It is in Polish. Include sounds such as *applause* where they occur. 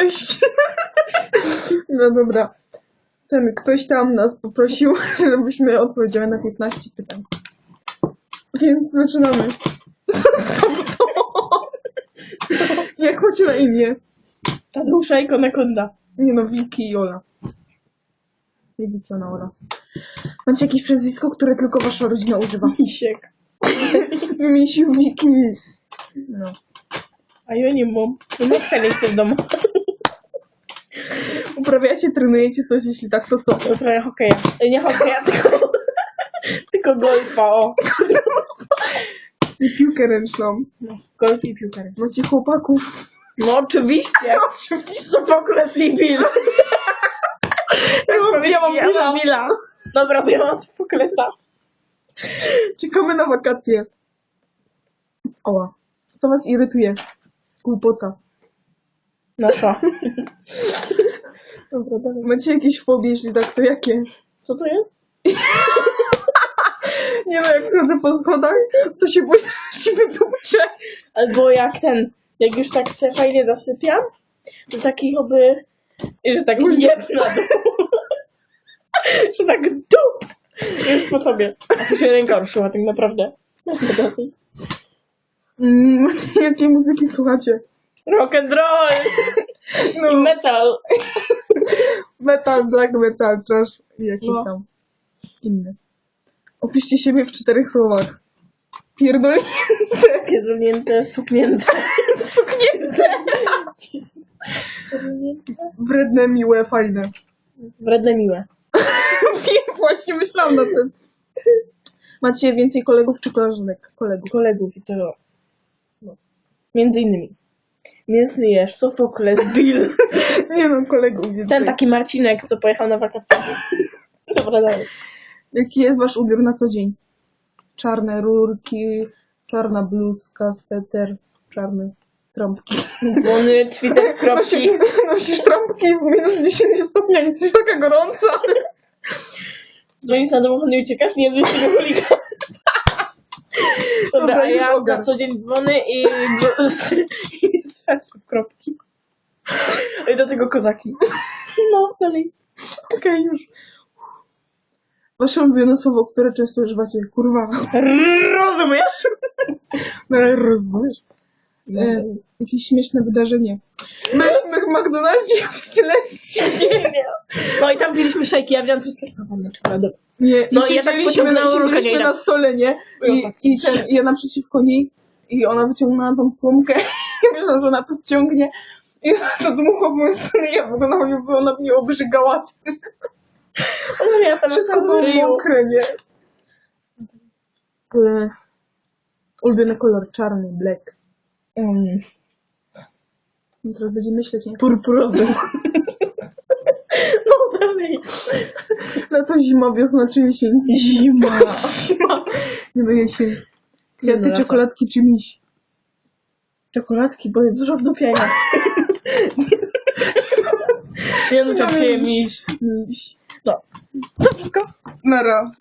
Cześć. *laughs* No dobra. Ten ktoś tam nas poprosił, *laughs* żebyśmy odpowiedziały na 15 pytań. Więc zaczynamy. *laughs* Zostaw to. Jak macie na imię? Tadeusza i Konekonda. Nie no, Wiki i Ola. Nie Wiki, ona Ola. Macie jakieś przezwisko, które tylko wasza rodzina używa? Misiek. Misiu, Wiki. No. A ja nie mam. No nie chce w domu. Uprawiacie, trenujecie coś, jeśli tak, to co? Uprawiam hokeja. Nie hokeja, *laughs* tylko... tylko golfa, o. I piłkę ręczną. No, golf i piłka ręczna. Macie chłopaków. No oczywiście. *laughs* Oczywiście. I Bill. Ja mam ja mam Billa. Dobra, to ja mam Sofoklesa. Czekamy na wakacje. Oła. Co was irytuje? Głupota. Nasza. *laughs* Dobra, dalej. Macie jakieś fobie, jeśli tak, to jakie? Co to jest? *laughs* Nie no, jak schodzę po schodach, to się boję, że *laughs* się wydłuczę. Albo jak ten, jak już tak se fajnie zasypiam, to taki oby, że tak jest na dół. że tak dup! Już po tobie. A tu się ręka ruszyła tak naprawdę. Mm, *laughs* jakie muzyki słuchacie? Rock and roll! No. I metal. Metal, black metal, trash i jakieś No. tam inne. Opiszcie siebie w czterech słowach. Pierdolnięte, *laughs* Pierdolnięte, suknięte. *laughs* suknięte, wredne, miłe, fajne. Wredne miłe. *laughs* Wiem, właśnie myślałam na tym. Macie więcej kolegów czy koleżanek? Kolegów. Kolegów i to... No. Między innymi. Mięsny jesz, Sofokles, Bill. *laughs* Nie no, kolegów więcej. Ten taki Marcinek, co pojechał na wakacje. Dobra, dalej. Jaki jest wasz ubiór na co dzień? Czarne rurki, czarna bluzka, sweter, czarne trampki. Dzwony, ćwitek, *laughs* kropki. *laughs* Nosisz, nosisz trampki w minus 10 stopni, jesteś taka gorąca. Dzwonisz na domochody i uciekasz, nie jesteś tego hulika. Dobra, Dobra, a już ja na co dzień dzwony i i. I do tego kozaki. *laughs* No, dalej. Okej, już. Wasze ulubione słowo, które często używacie? Kurwa. Rozumiesz? No, ale rozumiesz? E, jakieś śmieszne wydarzenie. Byliśmy w McDonaldzie w nie. No i tam piliśmy szejki, ja wziąłem truskawkowane czekoladę. Nie, No i i ja tak pociągnęłam rękę, na stole, nie? I, Ja tak. i ten, ja naprzeciwko niej i ona wyciągnęła tą słomkę *laughs* i myślałam, że ona to wciągnie. I to dmuchła w moją stronę ja wyglądałam, jakby ona mnie obrzygała. Ona miała tam Wszystko było mokre, nie? Ulubiony kolor czarny, black. Mm, I teraz będzie myśleć, nie? purpurowy. No dalej. Lato, zima, wiosna czy jesień? Zima. *laughs* Zima. Nie no jesień. Kwiaty, no, lato. czekoladki czy miś? Czekoladki, bo jest dużo no, *laughs* Ja no cię miś. No. To wszystko. Nara.